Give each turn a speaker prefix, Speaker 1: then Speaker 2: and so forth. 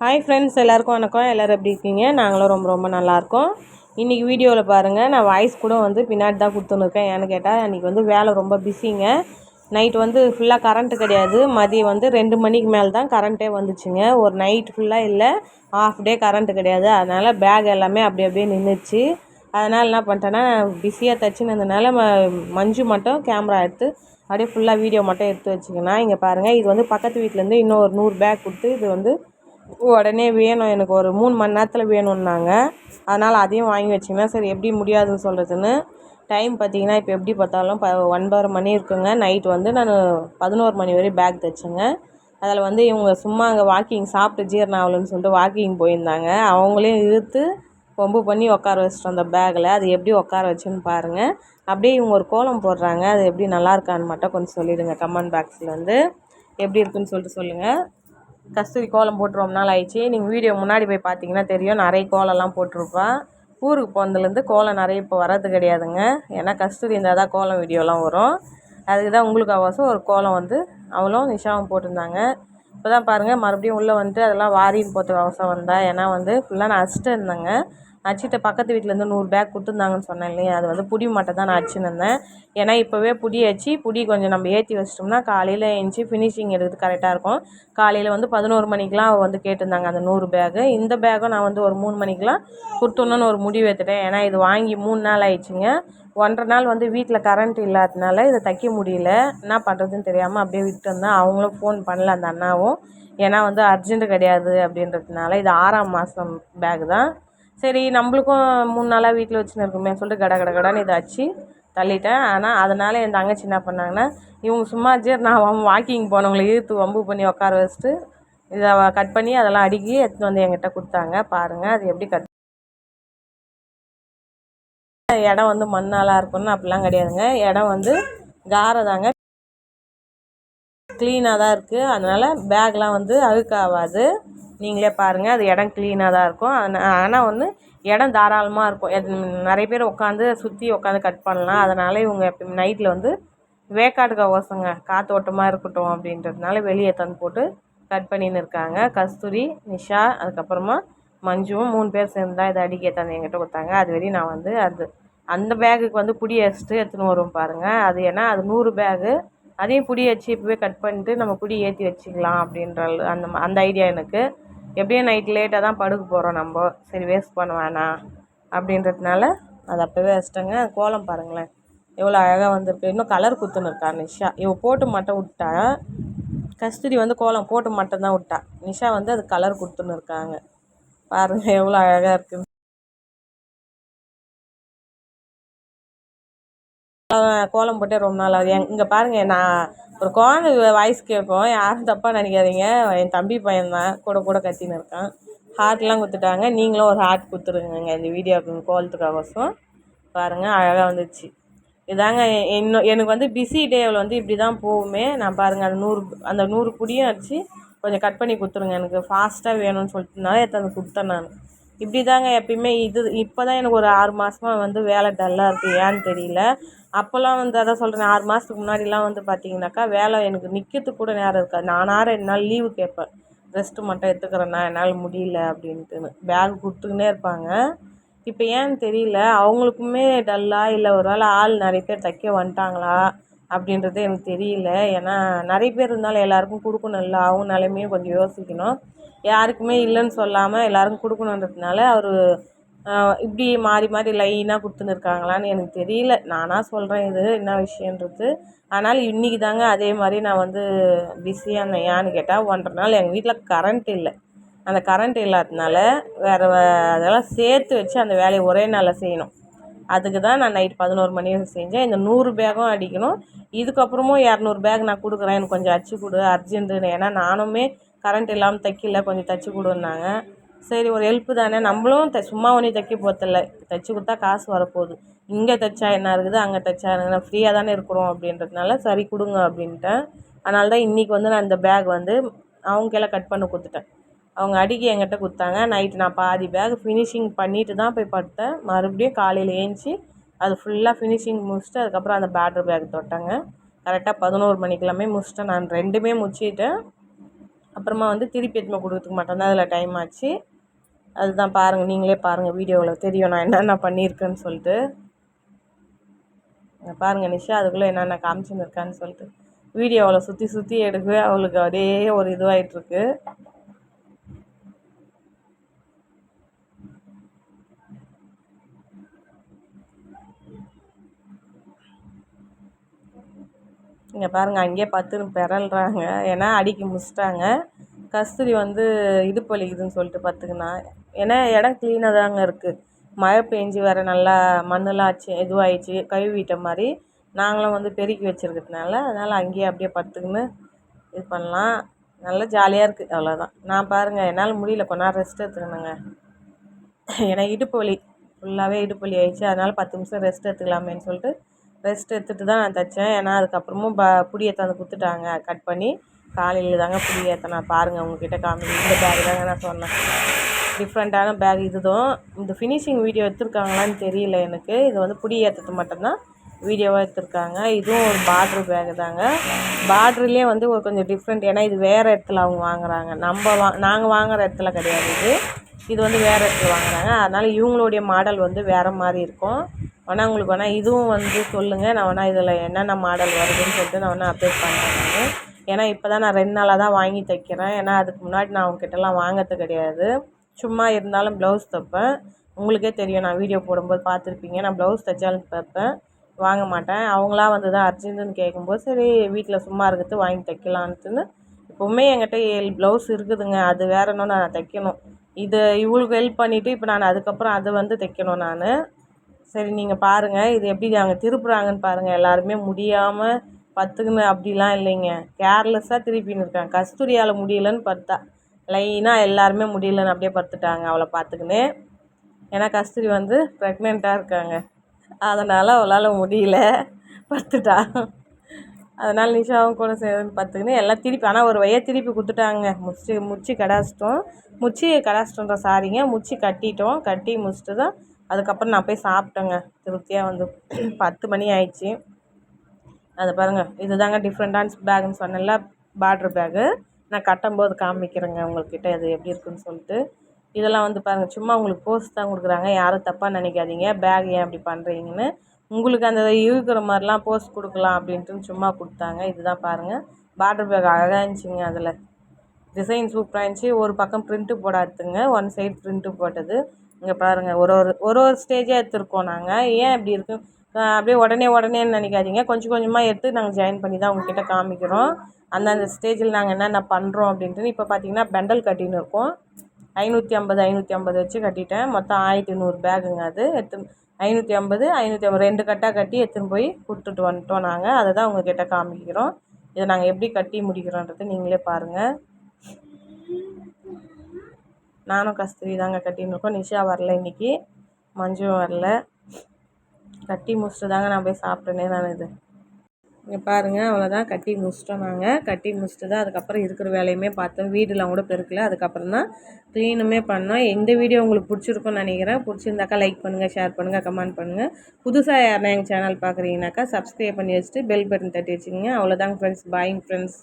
Speaker 1: Hi friends எல்லாருக்கும் வணக்கம். எல்லோரும் எப்படி இருக்கீங்க? நாங்களும் ரொம்ப ரொம்ப நல்லாயிருக்கோம் இன்றைக்கி வீடியோவில் பாருங்கள் நான் வாய்ஸ் கூட வந்து பின்னாடி தான் கொடுத்துன்னு இருக்கேன் ஏன்னு கேட்டால் அன்றைக்கி வந்து வேலை ரொம்ப பிஸிங்க நைட் வந்து ஃபுல்லாக கரண்ட்டு கிடையாது. மதியம் வந்து ரெண்டு மணிக்கு மேலே தான் கரண்ட்டே வந்துச்சுங்க. ஒரு நைட் ஃபுல்லாக இல்லை. ஆஃப் டே கரண்ட்டு கிடையாது. அதனால் பேக் எல்லாமே அப்படி அப்படியே நின்றுச்சு அதனால் என்ன பண்ணிட்டேன்னா பிஸியாக தச்சுன்னு இருந்ததுனால மஞ்சு மட்டும் கேமரா எடுத்து அப்படியே ஃபுல்லாக வீடியோ மட்டும் எடுத்து வச்சுக்கணும் இங்கே பாருங்கள் இது வந்து பக்கத்து வீட்டிலேருந்து இன்னும் ஒரு நூறு பேக் கொடுத்து இது வந்து உடனே வேணும் எனக்கு ஒரு மூணு மணி நேரத்தில் வேணும்னாங்க. அதனால் அதையும் வாங்கி வச்சிங்கன்னா சரி எப்படி முடியாதுன்னு சொல்கிறதுன்னு டைம் பார்த்தீங்கன்னா இப்போ எப்படி பார்த்தாலும் ப ஒன்பதரை மணி இருக்குங்க. நைட் வந்து நான் பதினோரு மணி வரையும் பேக் தைச்சேங்க. அதில் வந்து இவங்க சும்மா அங்கே வாக்கிங் சாப்பிட்டு ஜீரணம் ஆகலன்னு சொல்லிட்டு வாக்கிங் போயிருந்தாங்க. அவங்களையும் இழுத்து கொம்பு பண்ணி உட்கார வச்சிட்டோம் அந்த பேக்கில் அது எப்படி உட்கார வச்சுன்னு பாருங்கள் அப்படியே இவங்க ஒரு கோலம் போடுறாங்க. அது எப்படி நல்லா இருக்கான்னு மட்டும் கொஞ்சம் சொல்லிவிடுங்க கமெண்ட் பாக்ஸில் வந்து எப்படி இருக்குன்னு சொல்லிட்டு சொல்லுங்கள் கஸ்தூரி கோலம் போட்டு ரொம்ப நாள் ஆயிடுச்சு. நீங்கள் வீடியோ முன்னாடி போய் பார்த்தீங்கன்னா தெரியும். நிறைய கோலம்லாம் போட்டிருப்பா. ஊருக்கு போனதுலேருந்து கோலம் நிறைய இப்போ வர்றது கிடையாதுங்க. ஏன்னா கஸ்தூரி இருந்தால் தான் கோலம் வீடியோலாம் வரும். அதுக்கு தான் உங்களுக்கு அவசரம் ஒரு கோலம் வந்து அவளும் நிஷாவும் போட்டிருந்தாங்க. இப்போ தான் பாருங்கள் மறுபடியும் உள்ளே வந்துட்டு அதெல்லாம் வாரின்னு போகிறதுக்கு அவசரம் வந்தேன் ஏன்னா வந்து ஃபுல்லாக நான் அடிச்சிட்டு இருந்தேங்க. அச்சிட்ட பக்கத்து வீட்டிலேருந்து நூறு பேக் கொடுத்துருந்தாங்கன்னு சொன்னேன் இல்லையா? அது வந்து புடி மட்டும் தான் நான் அடிச்சுன்னு இருந்தேன். ஏன்னா இப்போவே புடி அச்சு புடி கொஞ்சம் நம்ம ஏற்றி வச்சிட்டோம்னா காலையில் எழுந்துச்சி ஃபினிஷிங் எடுக்கிறது கரெக்டாக இருக்கும். காலையில் வந்து பதினோரு மணிக்கெலாம் வந்து கேட்டிருந்தாங்க அந்த நூறு பேகு இந்த பேக்கும் நான் வந்து ஒரு மூணு மணிக்கெலாம் கொடுத்துணுன்னு ஒரு முடிவு எடுத்துட்டேன். ஏன்னா இது வாங்கி மூணு நாள் ஆயிடுச்சுங்க. ஒன்றரை நாள் வந்து வீட்டில் கரண்ட் இல்லாததுனால இதை தைக்க முடியல. என்ன பண்ணுறதுன்னு தெரியாமல் அப்படியே விட்டு வந்தேன் அவங்களும் ஃபோன் பண்ணல அந்த அண்ணாவும். ஏன்னா வந்து அர்ஜென்ட்டு கிடையாது அப்படின்றதுனால இது ஆறாம் மாதம் பேக் தான். சரி நம்மளுக்கும் மூணு நாளாக வீட்டில் வச்சுன்னு இருக்குமே சொல்லிட்டு கட கட கடான்னு இதை வச்சு தள்ளிட்டேன். ஆனால் அதனால் என் தங்கச்சி என்ன பண்ணாங்கன்னா இவங்க சும்மா சரி நான் வாக்கிங் போனவங்களை இழுத்து வம்பு பண்ணி உட்கார வச்சுட்டு இதை கட் பண்ணி அதெல்லாம் அடுக்கி எடுத்துன்னு வந்து என்கிட்ட கொடுத்தாங்க. பாருங்கள் அது எப்படி கட் இடம் வந்து மண்ணாலாக இருக்கும்னு அப்படிலாம் கிடையாதுங்க. இடம் வந்து காரை தாங்க. க்ளீனாக தான் இருக்குது அதனால் பேக்லாம் வந்து அழுக்காகாது. நீங்களே பாருங்கள் அது இடம் க்ளீனாக தான் இருக்கும். ஆனால் வந்து இடம் தாராளமாக இருக்கும். நிறைய பேர் உட்காந்து சுற்றி உட்காந்து கட் பண்ணலாம். அதனால் இவங்க நைட்டில் வந்து வேக்காட்டுக்கு அவசங்க காற்றோட்டமாக இருக்கட்டும் அப்படின்றதுனால வெளியே தந்து போட்டு கட் பண்ணின்னு இருக்காங்க. கஸ்தூரி நிஷா அதுக்கப்புறமா மஞ்சுவும் மூணு பேர் சேர்ந்து தான் இதை அடிக்க தந்து என்கிட்ட கொடுத்தாங்க. அது வரையும் நான் வந்து அது அந்த பேகுக்கு வந்து புடி அடிச்சுட்டு எடுத்துன்னு வருவோம் பாருங்கள் அது ஏன்னா அது நூறு பேகு அதையும் புடி வச்சு இப்போவே கட் பண்ணிட்டு நம்ம புடி ஏற்றி வச்சுக்கலாம் அப்படின்ற அந்த அந்த ஐடியா எனக்கு. எப்படியும் நைட் லேட்டாக தான் படுக்க போகிறோம் நம்ம. சரி வேஸ்ட் பண்ண வேணாம். அப்படின்றதுனால அதை அப்போவே வச்சிட்டேங்க. கோலம் பாருங்களேன். எவ்வளோ அழகாக வந்திருக்கு. இன்னும் கலர் குத்துன்னு இருக்கா நிஷா. இவ போட்டு மட்டும் விட்டா கஸ்தூரி வந்து கோலம் போட்டு மட்டும் தான் விட்டா. நிஷா வந்து அது கலர் கொடுத்துன்னு இருக்காங்க. பாருங்கள் எவ்வளோ அழகாக இருக்குது கோலம் போட்டே ரொம்ப நாள் ஆகுது. இங்கே பாருங்கள் நான் ஒரு குழந்தை வாய்ஸ் கேட்கும் யாரும் தப்பாக நினைக்காதீங்க. என் தம்பி பையன்தான். கூட கூட கத்தின்னு இருக்கான். ஹார்ட்லாம் கொடுத்துட்டாங்க நீங்களும் ஒரு ஹார்ட் கொடுத்துருங்க இந்த வீடியோக்கு கோலத்துக்காகவசம். பாருங்கள் அழகாக வந்துச்சு. இதாங்க இன்னும் எனக்கு வந்து பிஸி டேவில் வந்து இப்படி தான் போகுமே. நான் பாருங்கள் அந்த நூறு அந்த நூறு புடியும் அடித்து கொஞ்சம் கட் பண்ணி கொடுத்துருங்க எனக்கு ஃபாஸ்ட்டாக வேணும்னு சொல்லிட்டுனால எடுத்து கொடுத்தேன் நான். இப்படி தாங்க எப்பயுமே இது இப்போ தான் எனக்கு ஒரு ஆறு மாதமாக வந்து வேலை டல்லாக இருக்குது ஏன்னு தெரியல. அப்போல்லாம் வந்து அதான் சொல்கிறேன் ஆறு மாதத்துக்கு முன்னாடிலாம் வந்து பார்த்தீங்கன்னாக்கா வேலை எனக்கு நிற்கிறதுக்கு கூட நேரம் இருக்காது. நானாக ரெண்டு நாள் லீவு கேட்பேன். ரெஸ்ட்டு மட்டும் எடுத்துக்கிறேன்னா என்னால் முடியல அப்படின்ட்டுன்னு. பேக் கொடுத்துக்கினே இருப்பாங்க. இப்போ ஏன்னு தெரியல அவங்களுக்குமே டல்லாக இல்லை ஒரு வேளை ஆள் நிறைய பேர் தைக்க வந்துட்டாங்களா அப்படின்றது எனக்கு தெரியல. ஏன்னா நிறைய பேர் இருந்தாலும் எல்லாேருக்கும் கொடுக்கணும்ல அவங்க நிலைமையும் கொஞ்சம் யோசிக்கணும். யாருக்குமே இல்லைன்னு சொல்லாமல் எல்லாருக்கும் கொடுக்கணுன்றதுனால அவர் இப்படி மாறி மாறி லைனாக கொடுத்துன்னு இருக்காங்களான்னு எனக்கு தெரியல. நானாக சொல்கிறேன் இது என்ன விஷயன்றது ஆனால் இன்றைக்கி தாங்க அதே மாதிரி நான் வந்து பிஸியாக இருந்தேன். ஏன்னு கேட்டால் ஒன்றரை நாள் எங்கள் வீட்டில் கரண்ட் இல்லை. அந்த கரண்ட் இல்லாததுனால வேறு அதெல்லாம் சேர்த்து வச்சு அந்த வேலையை ஒரே நாளில் செய்யணும். அதுக்கு தான் நான் நைட் பதினோரு மணி செஞ்சேன். இந்த நூறு பேகும் அடிக்கணும். இதுக்கப்புறமும் இரநூறு பேக் நான் கொடுக்குறேன். எனக்கு கொஞ்சம் அச்சு கொடு அர்ஜென்ட்டுன்னு ஏன்னா நானுமே கரண்ட் இல்லாமல் தைக்கல கொஞ்சம் தைச்சி கொடுன்னாங்க. சரி ஒரு ஹெல்ப்பு தானே. நம்மளும் த சும்மா ஒன்றும் தைக்க போகிறதில்ல தைச்சி கொடுத்தா காசு வரப்போகுது. இங்கே தைச்சா என்ன இருக்குது அங்கே தைச்சா என்ன ஃப்ரீயாக தானே இருக்கிறோம் அப்படின்றதுனால சரி கொடுங்க அப்படின்ட்டேன். அதனால தான் இன்றைக்கி வந்து நான் இந்த பேக் வந்து அவங்க கட் பண்ண கொடுத்துட்டேன். அவங்க அடிக்கி என்கிட்ட கொடுத்தாங்க. நைட்டு நான் பாதி பேக் ஃபினிஷிங் பண்ணிவிட்டு தான் போய் படுத்தேன். மறுபடியும் காலையில் ஏஞ்சி அது ஃபுல்லாக ஃபினிஷிங் முடிச்சுட்டு அதுக்கப்புறம் அந்த பேட்ரு பேக் தொட்டாங்க. கரெக்டாக பதினோரு மணிக்கெல்லாமே முடிச்சிட்டேன். நான் ரெண்டுமே முடிச்சிட்டேன். அப்புறமா வந்து திருப்பி எடுத்துன்னு கொடுக்கறதுக்கு மட்டும்தான் அதில் டைம் ஆச்சு. அதுதான் பாருங்கள் நீங்களே பாருங்கள் வீடியோவில் தெரியும் நான் என்னென்ன பண்ணியிருக்கேன்னு சொல்லிட்டு. பாருங்கள் நிஷா அதுக்குள்ளே என்னென்ன காமிச்சுன்னு இருக்கான்னு சொல்லிட்டு. வீடியோவில் சுற்றி சுற்றி எடுக்கவே அவளுக்கு அதே ஒரு இதுவாகிட்டுருக்கு இங்கே பாருங்கள் அங்கேயே பத்துன்னு பிறல்றாங்க. ஏன்னா அடிக்க முடிச்சிட்டாங்க கஸ்தூரி வந்து இடுப்பு வலிக்குதுன்னு சொல்லிட்டு பத்துக்குனா. ஏன்னா இடம் க்ளீனாக தாங்க இருக்குது மழை பெஞ்சு வேறு நல்லா மண்ணெல்லாம் ஆச்சு இதுவாகிடுச்சு கழுவிட்ட மாதிரி நாங்களும் வந்து பெருக்கி வச்சுருக்கிறதுனால அதனால் அங்கேயே அப்படியே பத்துக்குன்னு இது பண்ணலாம். நல்லா ஜாலியாக இருக்குது அவ்வளோதான் நான் பாருங்கள் என்னால் முடியல கொஞ்ச நேரம் ரெஸ்ட் எடுத்துக்கணுங்க. ஏன்னா இடுப்பு வலி. ஃபுல்லாகவே இடுப்பு வலி ஆயிடுச்சு. அதனால் பத்து நிமிஷம் ரெஸ்ட் எடுத்துக்கலாமேன்னு சொல்லிட்டு ரெஸ்ட் எடுத்துகிட்டு தான் நான் தைச்சேன். ஏன்னா அதுக்கப்புறமும் ப பிடி எடுத்தாந்து கொடுத்துட்டாங்க. கட் பண்ணி காலையில் தாங்க புடி ஏற்றினேன் பாருங்கள் உங்ககிட்ட காமி இந்த பேக் தாங்க நான் சொன்னேன். டிஃப்ரெண்ட்டான பேக் இதுதான். இந்த ஃபினிஷிங் வீடியோ எடுத்துருக்காங்களான்னு தெரியல எனக்கு. இது வந்து புடி ஏற்றுறது மட்டும்தான் வீடியோவாக எடுத்திருக்காங்க. இதுவும் ஒரு பார்ட்ரு பேக்கு தாங்க. பார்ட்ருலேயே வந்து ஒரு கொஞ்சம் டிஃப்ரெண்ட் ஏன்னா இது வேறு இடத்துல அவங்க வாங்குறாங்க. நம்ம வா நாங்கள் வாங்குகிற இடத்துல கிடையாது இது. இது வந்து வேறு இடத்துல வாங்கினாங்க அதனால் இவங்களுடைய மாடல் வந்து வேறு மாதிரி இருக்கும். ஆனால் உங்களுக்கு வேணால் இதுவும் வந்து சொல்லுங்கள் நான் வேணால் இதில் என்னென்ன மாடல் வருதுன்னு சொல்லிட்டு நான் வேணால் அப்டேட் பண்ணுறேன் நான். ஏன்னா இப்போ தான் நான் ரெண்டு நாளாக தான் வாங்கி தைக்கிறேன். ஏன்னா அதுக்கு முன்னாடி நான் அவங்ககிட்டலாம் வாங்கிறது கிடையாது. சும்மா இருந்தாலும் ப்ளவுஸ் தைப்பேன். உங்களுக்கே தெரியும். நான் வீடியோ போடும்போது பார்த்துருப்பீங்க. நான் ப்ளவுஸ் தைச்சாலும் தைப்பேன். வாங்க மாட்டேன். அவங்களா வந்து தான் அர்ஜென்ட்டுன்னு கேட்கும்போது சரி வீட்டில் சும்மா இருக்கிறது வாங்கி தைக்கலான்ட்டுன்னு இப்போவுமே என்கிட்ட ஏழு ப்ளவுஸ் இருக்குதுங்க. அது வேற இன்னும் நான் தைக்கணும். இது இவளுக்கு ஹெல்ப் பண்ணிவிட்டு இப்போ நான் அதுக்கப்புறம் அதை வந்து தைக்கணும் நான். சரி நீங்கள் பாருங்கள் இது எப்படி அவங்க திருப்புறாங்கன்னு பாருங்கள் எல்லாருமே முடியாமல் பத்துக்குன்னு அப்படிலாம் இல்லைங்க. கேர்லெஸ்ஸாக திருப்பின்னு இருக்காங்க. கஸ்தூரியால் முடியலன்னு பார்த்தா லைனாக எல்லாருமே முடியலன்னு அப்படியே படுத்துட்டாங்க அவளை பார்த்துக்கின்னு. ஏன்னா கஸ்தூரி வந்து ப்ரெக்னெண்ட்டாக இருக்காங்க. அதனால் அவளால் முடியல. படுத்துட்டா. அதனால் நிஷாவும் கூட சேர்ந்து பார்த்துக்கின்னு எல்லாம் திருப்பி ஆனால் ஒரு வழியாக திருப்பி கொடுத்துட்டாங்க. முடிச்சு முடிச்சு கடாச்சிட்டோம் முச்சி கடாச்சிட்டோன்ற சாரிங்க முச்சி கட்டிட்டோம். கட்டி முடிச்சுட்டு தான் அதுக்கப்புறம் நான் போய் சாப்பிட்டேங்க. திருப்தியாக வந்து பத்து மணி ஆயிடுச்சு. அதை பாருங்கள் இது தாங்க டிஃப்ரெண்டான பேக்குன்னு சொன்னேன்ல பார்ட்ரு பேகு நான் கட்டும்போது காமிக்கிறேங்க உங்கள்கிட்ட அது எப்படி இருக்குன்னு சொல்லிட்டு. இதெல்லாம் வந்து பாருங்கள் சும்மா உங்களுக்கு போஸ்ட் தான் கொடுக்குறாங்க. யாரும் தப்பாக நினைக்காதீங்க. பேக் ஏன் அப்படி பண்ணுறீங்கன்னு உங்களுக்கு அந்த இருக்கிற மாதிரிலாம் போஸ்ட் கொடுக்கலாம் அப்படின்ட்டு சும்மா கொடுத்தாங்க. இதுதான் பாருங்கள் பார்டர் பேக் அழகாக இருந்துச்சுங்க அதில். டிசைன் சூப்பராக இருந்துச்சு. ஒரு பக்கம் ப்ரிண்ட்டு போடாதுங்க ஒன் சைடு ப்ரிண்ட்டு போட்டது. இங்கே பாருங்கள் ஒரு ஒரு ஒரு ஒரு ஸ்டேஜாக எடுத்துருக்கோம் நாங்கள் ஏன் இப்படி இருக்கு? அப்படியே உடனே உடனேன்னு நினைக்காதீங்க. கொஞ்சம் கொஞ்சமாக எடுத்து நாங்கள் ஜாயின் பண்ணி தான் உங்ககிட்ட காமிக்கிறோம். அந்தந்த ஸ்டேஜில் நாங்கள் என்னென்ன பண்ணுறோம் அப்படின்ட்டு. இப்போ பார்த்தீங்கன்னா பெண்டல் கட்டின்னு இருக்கோம். ஐநூற்றி ஐம்பது ஐநூற்றி ஐம்பது வச்சு கட்டிட்டேன். மொத்தம் ஆயிரத்தி நூறு பேகுங்க அது. எடுத்து ஐநூற்றி ஐம்பது ஐநூற்றி ஐம்பது ரெண்டு கட்டாக கட்டி எடுத்துன்னு போய் கொடுத்துட்டு வந்துட்டோம் நாங்கள் அதை தான் உங்ககிட்ட காமிக்கிறோம். இதை நாங்கள் எப்படி கட்டி முடிக்கிறோன்றது நீங்களே பாருங்கள் நானும் கஸ்தூரி தாங்க கட்டின்னு இருக்கோம். நிஷா வரல இன்றைக்கி மஞ்சும் வரல. கட்டி முடிச்சுட்டு தாங்க நான் போய் சாப்பிட்டேனே நான் இது. இங்கே பாருங்கள் அவ்வளோதான் கட்டி முடிச்சிட்டோம் நாங்கள் கட்டி முடிச்சுட்டு தான் அதுக்கப்புறம் இருக்கிற வேலையுமே பார்த்தோம். வீடெலாம் கூட பெருக்கல. அதுக்கப்புறம் தான் க்ளீனுமே பண்ணோம். எந்த வீடியோ உங்களுக்கு பிடிச்சிருக்குன்னு நினைக்கிறேன். பிடிச்சிருந்தாக்கா லைக் பண்ணுங்கள் ஷேர் பண்ணுங்கள் கமெண்ட் பண்ணுங்கள் புதுசாக யாருன்னா எங்கள் சேனல் பார்க்குறீங்கனாக்கா சப்ஸ்கிரைப் பண்ணி வச்சுட்டு பெல் பட்டன் தட்டி வச்சுக்கோங்க. அவ்வளோதாங்க ஃப்ரெண்ட்ஸ் பாயிங் ஃப்ரெண்ட்ஸ்